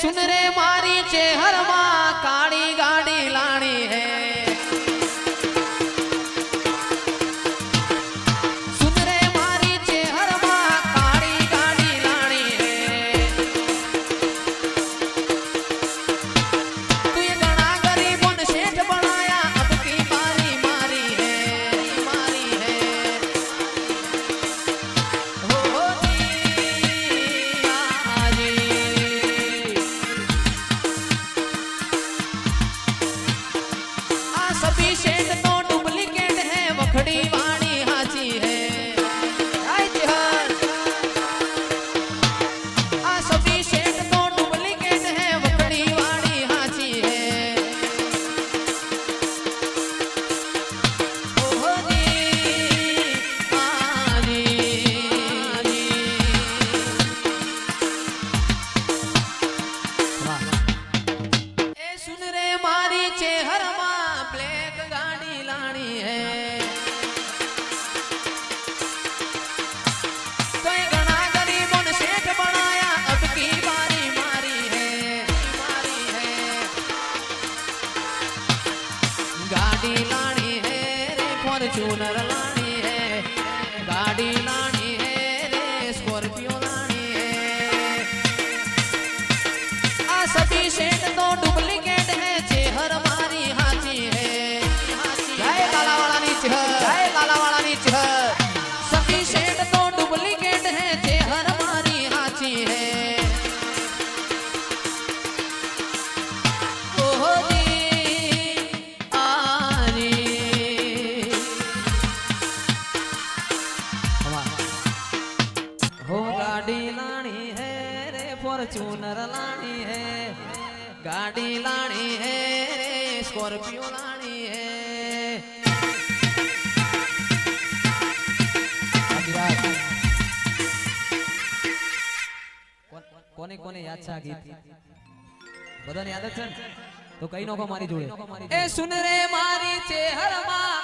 સુન રે મારી ચેહરમાં કાળી ગાડી લાણી હે. આ ગાડી લાણી હે રે ફોર્ચ્યુનર લાણી હે. ગાડી લાણી હે રે સ્કોર્પિયો લાણી હે. આ સતી શેઠ તો ડુપ્લિકેટ હે, ચેહર મારી હાચી હે. જય કાલાવાળાની ચેહર, જય કાલાવાળાની ચેહર. હો ગાડી લાણી હે રે ફોર્ચ્યુનર લાણી હે ગાડી લાણી હે રે સ્કોર્પિયો લાણી હે કોને કોને યાદ છે આ ગીત બધાને યાદ છે તો કઈ નોકો મારી જોડે એ સુન રે મારી ચેહરમાં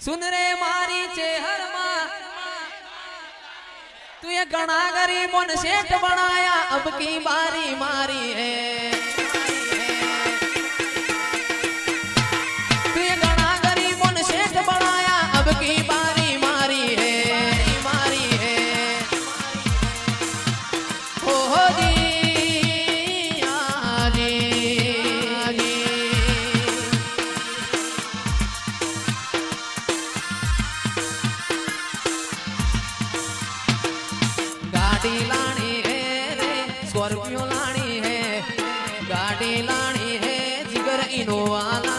સુન રે મારી ચેહરમાં તું ઘણા ગરીબોને શેઠ બનાયા. અબકી બારી મારી હે. ગાડી લાણી હે રે સ્કોર્પિયો લાણી હે ગાડી લાણી હે જીગર ઇનોવા